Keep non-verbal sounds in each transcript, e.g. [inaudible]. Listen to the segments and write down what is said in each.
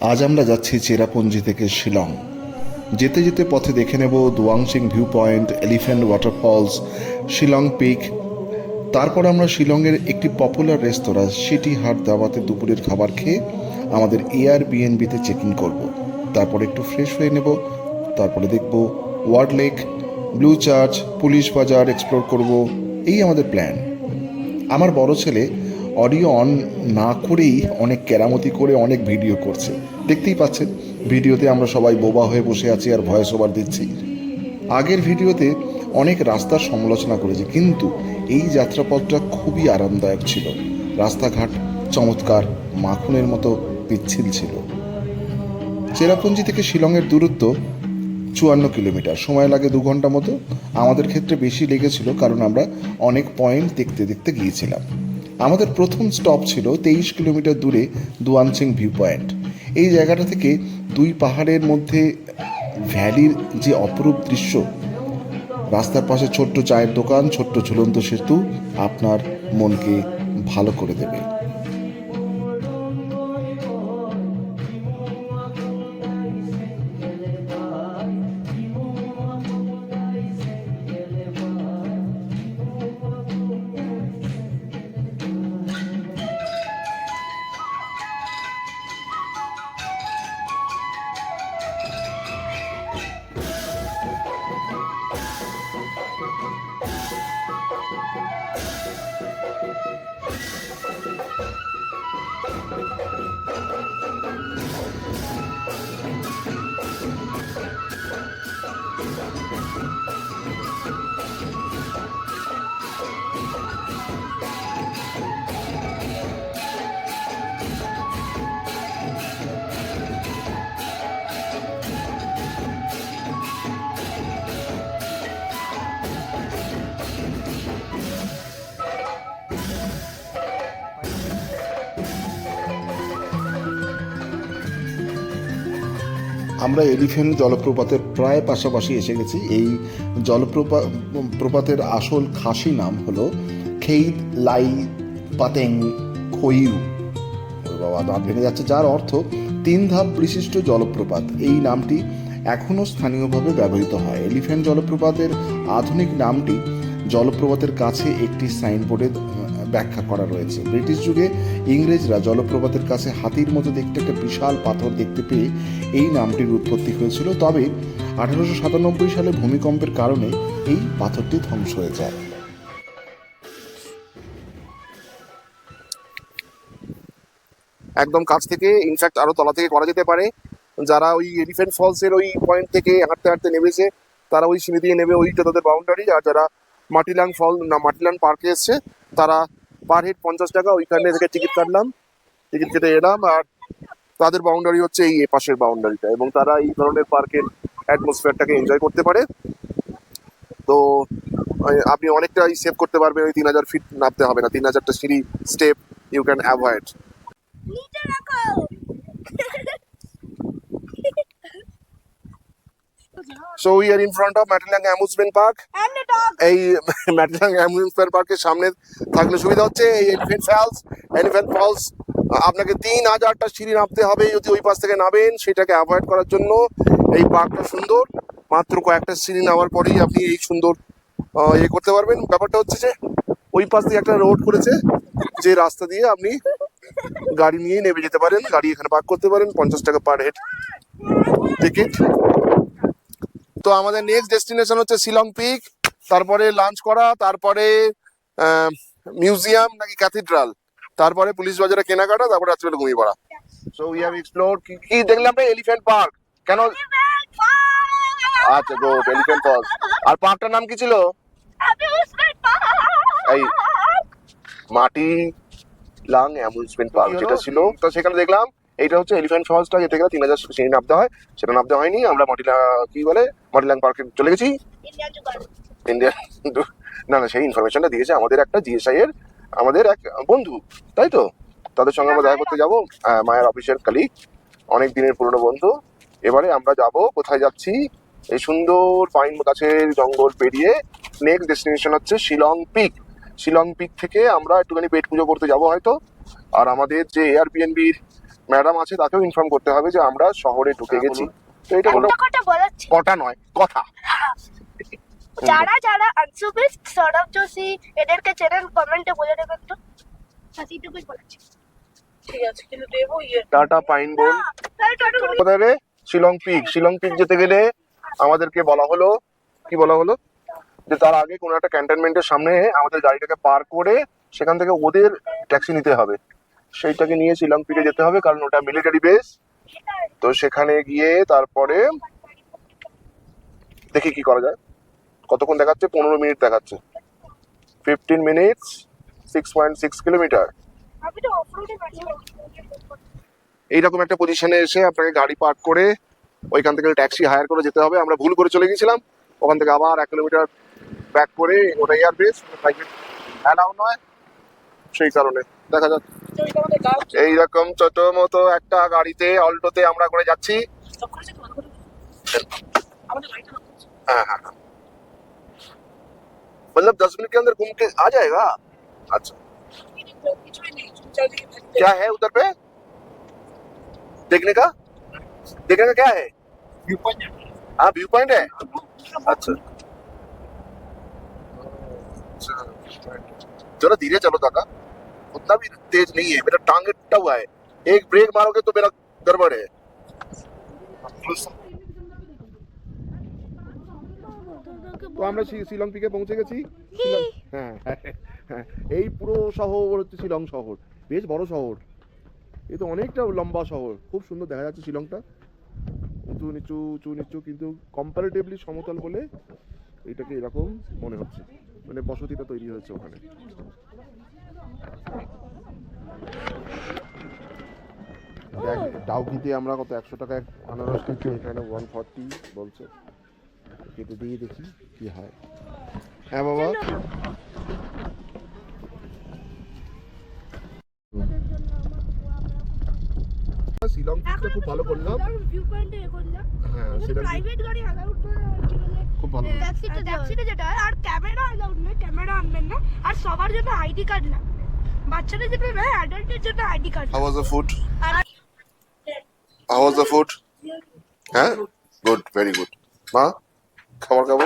আজ আমরা যাচ্ছি চেরাপুঞ্জি থেকে শিলং। যেতে যেতে পথে দেখে নেব Duwansing view point elephant waterfalls Shillong peak তারপর আমরা শিলংয়ের একটি পপুলার রেস্তোরাঁ সিটি হাট দাবাতে দুপুরের খাবার খেয়ে আমাদের এয়ার বিএনবিতে চেক ইন করব। তারপর একটু ফ্রেশ হয়ে নেব। তারপরে দেখব ward lake blue church police Bazar explore করব। এই আমাদের প্ল্যান আমার বড় ছেলে অডিও অন না করেই অনেক কেরামতি করে অনেক ভিডিও করছে। দেখতেই পাচ্ছেন, ভিডিওতে আমরা সবাই বোবা হয়ে বসে আছি আর ভয়েস ওভার দিচ্ছি। আগের ভিডিওতে অনেক রাস্তার সমালোচনা করেছি, কিন্তু এই যাত্রাপথটা খুবই আরামদায়ক ছিল। রাস্তাঘাট চমৎকার, মাখনের মতো পিচ্ছিল ছিল। চেরাপুঞ্জি থেকে শিলংয়ের দূরত্ব চুয়ান্ন কিলোমিটার। সময় লাগে দু ঘণ্টা মতো। আমাদের ক্ষেত্রে বেশি লেগেছিল, কারণ আমরা অনেক পয়েন্ট দেখতে দেখতে গিয়েছিলাম। আমাদের প্রথম স্টপ ছিল তেইশ কিলোমিটার দূরে দুয়ানসিং ভিউ পয়েন্ট এই জায়গাটা থেকে দুই পাহাড়ের মধ্যে ভ্যালির যে অপরূপ দৃশ্য, রাস্তার পাশে ছোট্ট চায়ের দোকান, ছোট্ট ঝুলন্ত সেতু, আপনার মনকে ভালো করে দেবে। আমরা এলিফেন্ট জলপ্রপাতের প্রায় পাশাপাশি এসে গেছি। এই জলপ্রপা, প্রপাতের আসল খাসি নাম হলো খেইদ লাই, পাতেং খইউ বাবা দাঁত ভেঙে যাচ্ছে, যার অর্থ তিন ধাপ বিশিষ্ট জলপ্রপাত। এই নামটি এখনও স্থানীয়ভাবে ব্যবহৃত হয়। এলিফ্যান্ট জলপ্রপাতের আধুনিক নামটি জলপ্রপাতের কাছে একটি সাইনবোর্ডে ব্যাখ্যা করা রয়েছে। ব্রিটিশ যুগে ইংরেজরা জলপ্রপাতের কাছে হাতির মতো দেখতে একটা বিশাল পাথর দেখতে পেয়ে এই নামটির উৎপত্তি হয়েছিল। তবে আঠারোশো সাতানব্বই সালে ভূমিকম্পের কারণে এই পাথরটি ধ্বংস হয়ে যায়। একদম কাছ থেকে ইনফ্যাক্ট আরও তলা থেকে করা যেতে পারে। যারা ওই এলিফেন্ট ফলস এর ওই পয়েন্ট থেকে হাঁটতে হাঁটতে নেমেছে, তারা ওই সিঁড়ি দিয়ে নেবে ওইটা তাদের বাউন্ডারি আর যারা মাটিলাং ফল না, মাটিলাং পার্কে এসছে, তারা পার হেড পঞ্চাশ টাকা ওইখানে থেকে টিকিট কাটলাম টিকিট কেটে এলাম, আর তাদের বাউন্ডারি হচ্ছে এই পাশের বাউন্ডারিটা এবং তারা এই ধরনের পার্কের অ্যাটমসফিয়ারটাকে এনজয় করতে পারে। তো আপনি অনেকটাই সেভ করতে পারবেন, ওই তিন হাজার ফিট নামতে হবে না, তিন হাজারটা সিঁড়ি স্টেপ ইউ ক্যান অ্যাভয়েড নিচে রাখো So we are in front of Matalang Amusement Park. and the dog. এই ম্যাটলাং অ্যামিউজমেন্ট পার্কের সামনে থাকলে সুবিধা হচ্ছে এই এলিফেন্ট ফলস এলিফেন্ট ফলস আপনাকে তিন হাজারটা সিঁড়ি নামতে হবে যদি ওই পাশ থেকে নামেন সেটাকে অ্যাভয়েড করার জন্য। এই পার্কটা সুন্দর মাত্র কয়েকটা সিঁড়ি নামার পরেই আপনি এই সুন্দর ইয়ে করতে পারবেন। ব্যাপারটা হচ্ছে যে ওই পাশ দিয়ে একটা রোড করেছে যে রাস্তা দিয়ে আপনি গাড়ি নিয়ে নেমে যেতে পারেন। গাড়ি এখানে পার্ক করতে পারেন পঞ্চাশ টাকা পার হেড টিকিট তো আমাদের নেক্সট ডেস্টিনেশন হচ্ছে শিলং পিক তারপরে লাঞ্চ করা তারপরে মিউজিয়াম নাকি ক্যাথিড্রাল তারপরে পুলিশ বাজারে কেনাকাটা তারপরে রাত্রিবেলা ঘুমিয়ে পড়া। সো উই হ্যাভ এক্সপ্লোর কি কি দেখলাম রে? এলিফ্যান্ট পার্ক কেন? আচ্ছা গুড এলিফ্যান্ট ফলস আর পার্কটার নাম কি ছিল? এই মাটি লাং অ্যামুজমেন্ট পার্ক যেটা ছিল তো সেখানে দেখলাম এইটা হচ্ছে এলিফ্যান্ট ফলসটা যেতে গেলে তিন হাজার সিঁড়ি নামতে হয়। সেটা নামতে হয়নি আমরা মাটিলা কি বলে? মাটিলাং পার্কে চলে গেছি। ইন্ডিয়া না না সেই ইনফরমেশনটা দিয়েছে আমাদের একটা জিএসআই এর আমাদের এক বন্ধু তাই তো? তাদের সঙ্গে আমরা দেখা করতে যাব। মায়ের অফিসের কালিগ অনেক দিনের পুরনো বন্ধু। এবারে আমরা যাব কোথায় যাচ্ছি? এই সুন্দর পাইন গাছের জঙ্গল পেরিয়ে নেক্সট ডেস্টিনেশন হচ্ছে শিলং পিক শিলং পিক থেকে আমরা একটুখানি পেট পুজো করতে যাব হয়তো। আর আমাদের যে এয়ারবিএনবির ম্যাডাম আছে তাকেও ইনফর্ম করতে হবে যে আমরা শহরে ঢুকে গেছি। তো এটা কোনো কথা বলাচ্ছি কথা নয় কথা। [laughs] যারা যারা আনসুবিস সৌরভ যোশী এদেরকে চেনেন কমেন্টে বলে দেবেন তো। কিন্তু দেবো ইয়ে। টাটা পাইন বোন কোথায় রে? শিলং পিক শিলং পিক যেতে গেলে আমাদেরকে বলা হলো কি বলা হলো? যে তার আগে কোনো একটা ক্যান্টনমেন্টের সামনে আমাদের গাড়িটাকে পার করে সেখান থেকে ওদের ট্যাক্সি নিতে হবে। সেইটাকে নিয়ে শিলং পিকে যেতে হবে, কারণ ওটা মিলিটারি বেস তো সেখানে গিয়ে তারপরে দেখি কি করা যায়। কতক্ষণ দেখাচ্ছে? পনেরো মিনিট দেখাচ্ছে। Fifteen minutes six point six kilometre এইরকম একটা পজিশনে এসে আপনাকে গাড়ি পার্ক করে ওইখান থেকে ট্যাক্সি হায়ার করে যেতে হবে। আমরা ভুল করে চলে গেছিলাম ওখান থেকে আবার এক কিলোমিটার ব্যাক করে ওটা এয়ার বেস প্রাইভেট অ্যালাউ নয়। সেই কারণে দেখা যাক। তো এটা আমাদের গাও এইরকম ছোট মতো একটা গাড়িতে অল্টোতে আমরা করে যাচ্ছি স্টপ করেছে তো ভালো করে আমাদের গাড়িটা লক করেছে हाँ हाँ हाँ मतलब दस मिनट के अंदर घूम के आ जाएगा अच्छा কিছুই নেই চারিদিকে ভ্যালি क्या है उधर पे देखने का देखने का क्या है हाँ व्यू पॉइंट है अच्छा चलो धीरे चलो काका उतना भी तेज नहीं है मेरा टांग टूटा हुआ है एक ब्रेक मारोगे तो मेरा गड़बड़ है তো আমরা শি- শিলং পিকে পৌঁছে গেছি শিলং হ্যাঁ হ্যাঁ, হ্যাঁ এই পুরো শহর হচ্ছে শিলং শহর বেশ বড় শহর এ তো অনেকটা লম্বা শহর খুব সুন্দর দেখা যাচ্ছে শিলংটা উঁচু নিচু উঁচু নিচু কিন্তু কম্পারেটিভলি সমতল বলে এটাকে এরকম মনে হচ্ছে মানে বসতিটা তৈরি হয়েছে ওখানে দেখ ডাউকিতে আমরা কত? একশো টাকা আনারস কিনছি এখানে ওয়ান ফর্টি বলছে। কেটে দিয়ে দেখি কি হয়। হ্যাঁ বাবা। শিলং খুব ভালো করলাম। হ্যাঁ সেটা প্রাইভেট গাড়ি অ্যালাউড খুব ভালো। ট্যাক্সিতে ট্যাক্সিতে যেটা হয় আর ক্যামেরা অ্যালাউড নয় ক্যামেরা আনবেন না। আর সবার জন্য আইডি কার্ড লাগবে বাচ্চাদের নয় অ্যাডাল্টের জন্য ID card was the food? আর How was the food? হ্যাঁ গুড ভেরি গুড মা খাবার খাব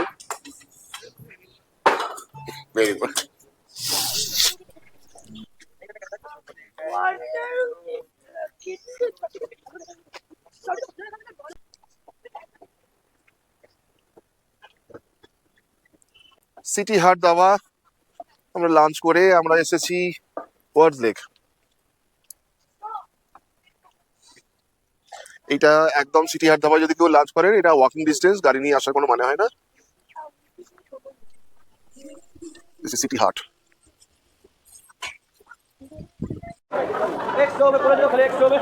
ভেরি গুড সিটি হাট দাওয়া। আমরা লাঞ্চ করে আমরা এসেছি। ওয়ার্ড লেক এটা একদম সিটি হাট ধাবায় যদি কেউ লাঞ্চ করেন এটা ওয়াকিং ডিস্টেন্স গাড়ি নিয়ে আসার কোনো মানে হয় না সিটি হাট एक सौ में पूरा जो खड़े एक सौ में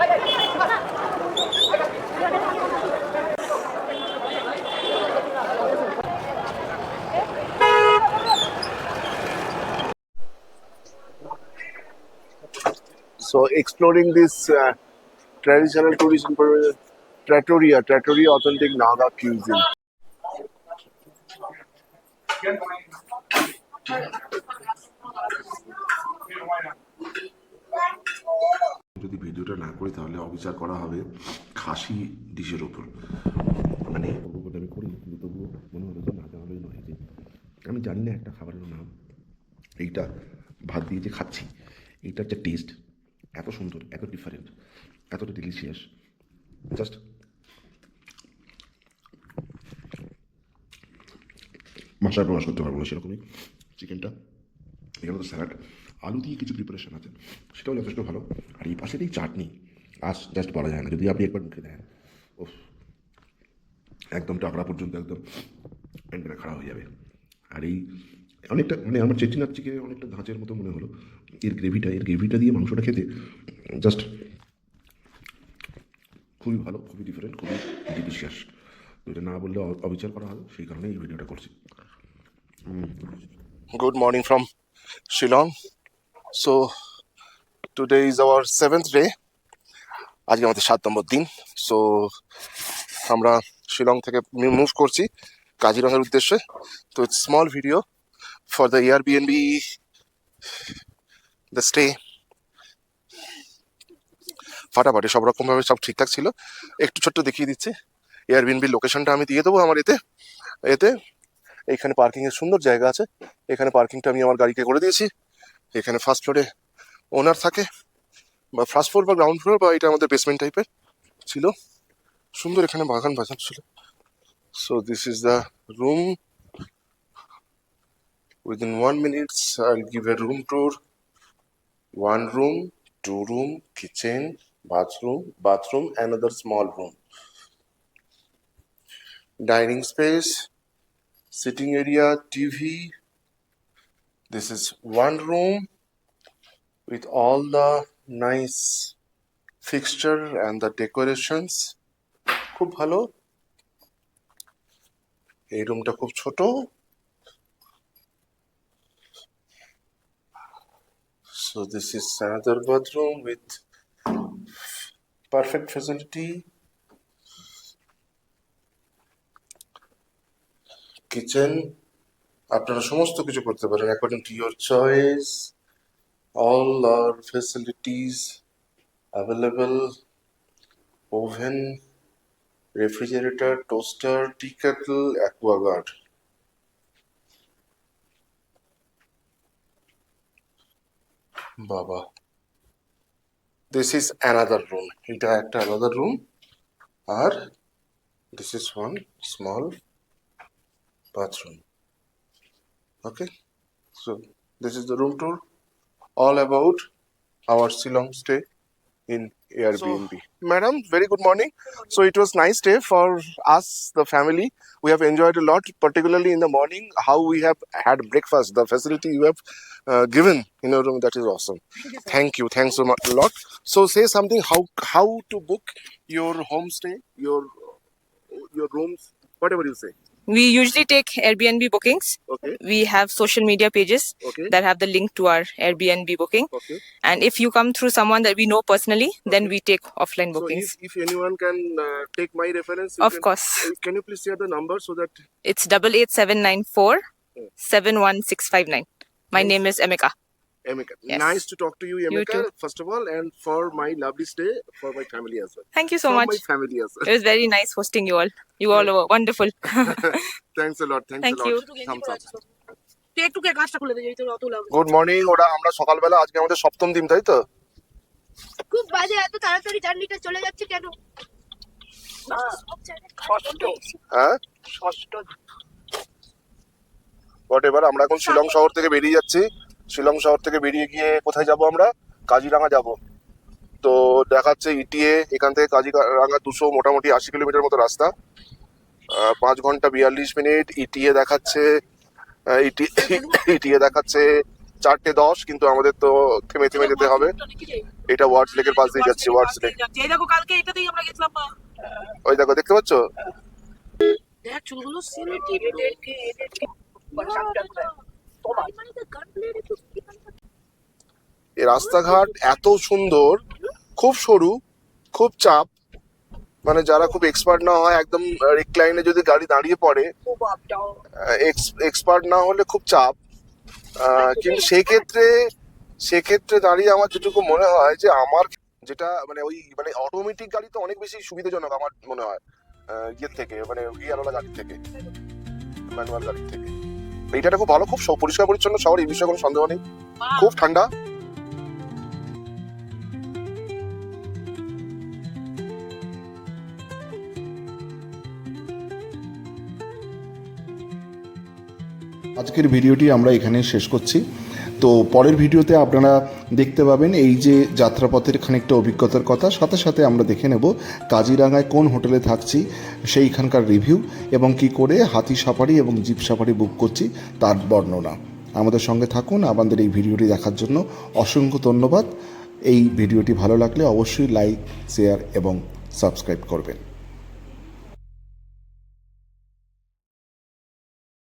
So exploring this uh, traditional tourism for trattoria, trattoria authentic Naga cuisine. যদি ভিডিওটা না করি তাহলে অবিচার করা হবে খাসি ডিশের ওপর। মানে আমি করি কিন্তু তবুও মনে হলো যে না জানালোই নয় যে। আমি জানি না একটা খাবারের নাম। এইটা ভাত দিয়ে যে খাচ্ছি এইটার যে টেস্ট এত সুন্দর, এত ডিফারেন্ট এতটা ডিলিশিয়াস জাস্ট ভাষায় প্রকাশ করতে পারব না সেরকমই। চিকেনটা এখানে তো স্যালাড আলু দিয়ে কিছু প্রিপারেশন আছে, সেটাও যথেষ্ট ভালো। আর এই পাশের এই চাটনি আস জাস্ট বলা যায় না, যদি আপনি একবার মুখে দেন ও একদম টাকড়া পর্যন্ত একদম এন্ডে খাড়া হয়ে যাবে। আর এই অনেকটা মানে আমার চেচিনার চিকে অনেকটা ধাঁচের মতো মনে হলো এর গ্রেভিটা এর গ্রেভিটা দিয়ে মাংসটা খেতে জাস্ট খুবই ভালো, খুবই ডিফারেন্ট খুবই ডিলিশিয়াস এটা না বললে অবিচার করা হবে, সেই কারণে এই ভিডিওটা করছি। Good morning from Shillong. So, today is our seventh day আজকে আমাদের সাত নম্বর দিন। সো আমরা শিলং থেকে মুভ করছি কাজিরঙার উদ্দেশ্যে। তো it's small video for the Airbnb the stay ফাটাফাটি সব রকমভাবে সব ঠিকঠাক ছিল। একটু ছোট্ট দেখিয়ে দিচ্ছি। এয়ারবিএনবির লোকেশনটা আমি দিয়ে দেবো আমার এতে। এতে এইখানে পার্কিং এর সুন্দর জায়গা আছে। এখানে পার্কিংটা আমি আমার গাড়িকে করে দিয়েছি। এখানে ফার্স্ট ফ্লোরে ওনার থাকে। বা ফার্স্ট ফ্লোর বা গ্রাউন্ড ফ্লোর বা এটা আমাদের বেসমেন্ট টাইপের ছিল। সুন্দর এখানে বাগান বাগান ছিল। So this is the room within one minutes i'll give a room tour one room two room kitchen bathroom bathroom another small room dining space sitting area tv this is one room with all the nice fixture and the decorations খুব ভালো এই রুমটা খুব ছোট So this is another bathroom with perfect facility. Kitchen. আপনারা সমস্ত কিছু করতে পারেন according to your choice all are facilities available oven refrigerator toaster tea kettle Aquaguard বাবা। দিস ইজ অ্যানাদার রুম এটা একটা আলাদা রুম আর this is one small bathroom okay so this is the room tour all about our Shillong stay in Airbnb. madam, very good morning. So it was nice day for us, the family. We have enjoyed a lot, particularly in the morning. How we have had breakfast, the facility you have uh, given in your room, that is awesome. Thank you, thanks so much a lot. So say something how how to book your homestay, your your rooms, whatever you say. We usually take Airbnb bookings. Okay, We have social media pages okay, that have the link to our Airbnb booking. okay. And if you come through someone that we know personally, then we take offline So bookings. if, if anyone can uh, take my reference, of can- course. uh, Can you please share the number so that It's double eight seven nine four seven one six five nine. My Yes. name is Emeka. Emeka. Yes. Nice to talk to you, Emeka. too. First of all, and for my lovely stay for my family as well. Thank you so From much. my family as well. It was very nice hosting you all. You all were wonderful. Thanks a lot. Thanks Thank a lot. you. Thumbs up. Good morning ওরা আমরা সকালবেলা আজকে আমাদের সপ্তম দিন তাই তো খুব বাজে এত তাড়াতাড়ি জার্নিটা চলে যাচ্ছে কেন হ্যাঁ ষষ্ঠ হোয়াট এবার আমরা এখন শিলং শহর থেকে বেরিয়ে যাচ্ছি শিলং শহর থেকে বেরিয়ে গিয়ে কোথায় যাব আমরা? কাজিরাঙা যাব। তো দেখাচ্ছে ইটিএ এখান থেকে কাজিরাঙা দুশো মোটামুটি আশি কিলোমিটার মতো রাস্তা। পাঁচ ঘণ্টা বিয়াল্লিশ মিনিট। ইটিএ দেখাচ্ছে ইটিএ দেখাচ্ছে চারটে দশ কিন্তু আমাদের তো থেমে থেমে যেতে হবে। এটা ওয়ার্ডস লেকের পাশ দিয়ে যাচ্ছি ওয়ার্ডস লেক ওই দেখো দেখতে পাচ্ছ? চুলগুলো এই রাস্তাঘাট এত সুন্দর, খুব সরু, খুব চাপ মানে যারা খুব এক্সপার্ট না হয়, একদম রিক্লাইনে যদি গাড়ি দাঁড়িয়ে পড়ে এক্সপার্ট না হলে খুব চাপ। কিন্তু সেক্ষেত্রে সেক্ষেত্রে দাঁড়িয়ে আমার যেটুকু মনে হয় যে আমার যেটা মানে ওই মানে অটোমেটিক গাড়ি তো অনেক বেশি সুবিধাজনক আমার মনে হয় ইয়ের থেকে মানে গিয়ারওয়ালা গাড়ি থেকে ম্যানুয়াল গাড়ি থেকে। এইটা খুব ভালো, খুব পরিষ্কার পরিচ্ছন্ন শহর, এই বিষয়ে কোনো সন্দেহ নেই। খুব ঠান্ডা। আজকের ভিডিওটি আমরা এখানে শেষ করছি। তো পরের ভিডিওতে আপনারা দেখতে পাবেন এই যে যাত্রাপথের খানিকটা অভিজ্ঞতার কথা। সাথে সাথে আমরা দেখে নেব কাজিরাঙায় কোন হোটেলে থাকছি, সেইখানকার রিভিউ এবং কি করে হাতি সাফারি এবং জিপ সাফারি বুক করছি তার বর্ণনা। আমাদের সঙ্গে থাকুন, আমাদের এই ভিডিওটি দেখার জন্য অসংখ্য ধন্যবাদ। এই ভিডিওটি ভালো লাগলে অবশ্যই লাইক, শেয়ার এবং সাবস্ক্রাইব করবেন।